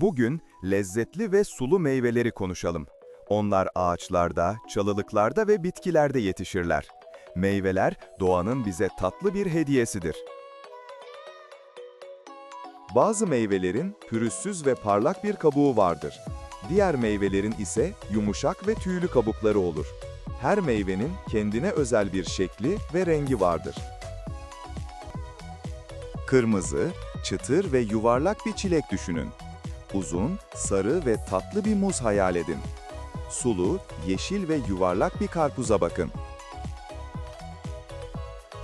Bugün lezzetli ve sulu meyveleri konuşalım. Onlar ağaçlarda, çalılıklarda ve bitkilerde yetişirler. Meyveler doğanın bize tatlı bir hediyesidir. Bazı meyvelerin pürüzsüz ve parlak bir kabuğu vardır. Diğer meyvelerin ise yumuşak ve tüylü kabukları olur. Her meyvenin kendine özel bir şekli ve rengi vardır. Kırmızı, çıtır ve yuvarlak bir çilek düşünün. Uzun, sarı ve tatlı bir muz hayal edin. Sulu, yeşil ve yuvarlak bir karpuza bakın.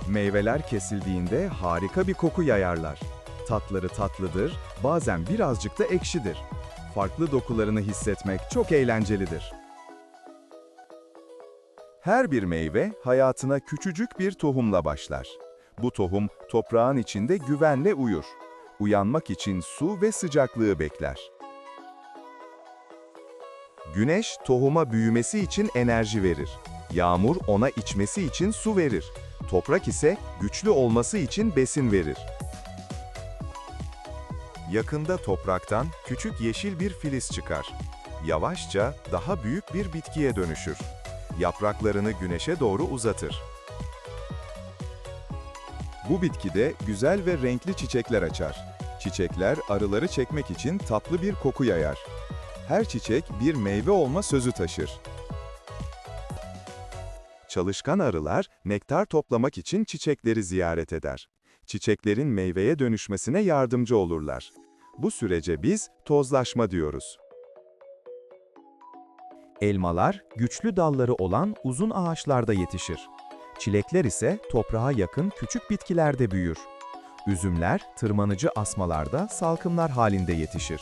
Meyveler kesildiğinde harika bir koku yayarlar. Tatları tatlıdır, bazen birazcık da ekşidir. Farklı dokularını hissetmek çok eğlencelidir. Her bir meyve hayatına küçücük bir tohumla başlar. Bu tohum toprağın içinde güvenle uyur. Uyanmak için su ve sıcaklığı bekler. Güneş tohuma büyümesi için enerji verir. Yağmur ona içmesi için su verir. Toprak ise güçlü olması için besin verir. Yakında topraktan küçük yeşil bir filiz çıkar. Yavaşça daha büyük bir bitkiye dönüşür. Yapraklarını güneşe doğru uzatır. Bu bitkide güzel ve renkli çiçekler açar. Çiçekler arıları çekmek için tatlı bir koku yayar. Her çiçek bir meyve olma sözü taşır. Çalışkan arılar nektar toplamak için çiçekleri ziyaret eder. Çiçeklerin meyveye dönüşmesine yardımcı olurlar. Bu sürece biz tozlaşma diyoruz. Elmalar, güçlü dalları olan uzun ağaçlarda yetişir. Çilekler ise toprağa yakın küçük bitkilerde büyür. Üzümler, tırmanıcı asmalarda salkımlar halinde yetişir.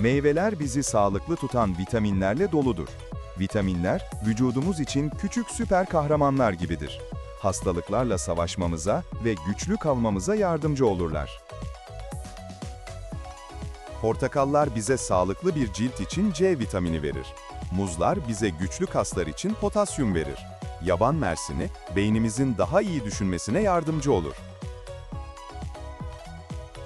Meyveler bizi sağlıklı tutan vitaminlerle doludur. Vitaminler, vücudumuz için küçük süper kahramanlar gibidir. Hastalıklarla savaşmamıza ve güçlü kalmamıza yardımcı olurlar. Portakallar bize sağlıklı bir cilt için C vitamini verir. Muzlar bize güçlü kaslar için potasyum verir. Yaban mersini, beynimizin daha iyi düşünmesine yardımcı olur.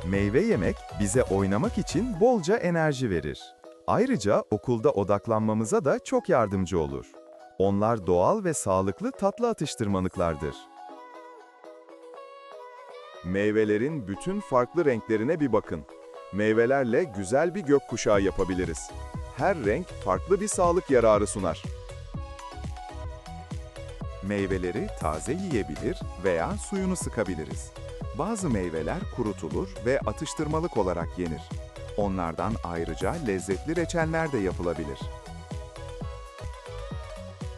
Meyve yemek bize oynamak için bolca enerji verir. Ayrıca okulda odaklanmamıza da çok yardımcı olur. Onlar doğal ve sağlıklı tatlı atıştırmalıklardır. Meyvelerin bütün farklı renklerine bir bakın. Meyvelerle güzel bir gökkuşağı yapabiliriz. Her renk farklı bir sağlık yararı sunar. Meyveleri taze yiyebilir veya suyunu sıkabiliriz. Bazı meyveler kurutulur ve atıştırmalık olarak yenir. Onlardan ayrıca lezzetli reçeller de yapılabilir.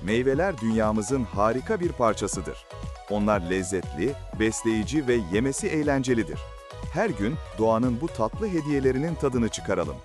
Meyveler dünyamızın harika bir parçasıdır. Onlar lezzetli, besleyici ve yemesi eğlencelidir. Her gün doğanın bu tatlı hediyelerinin tadını çıkaralım.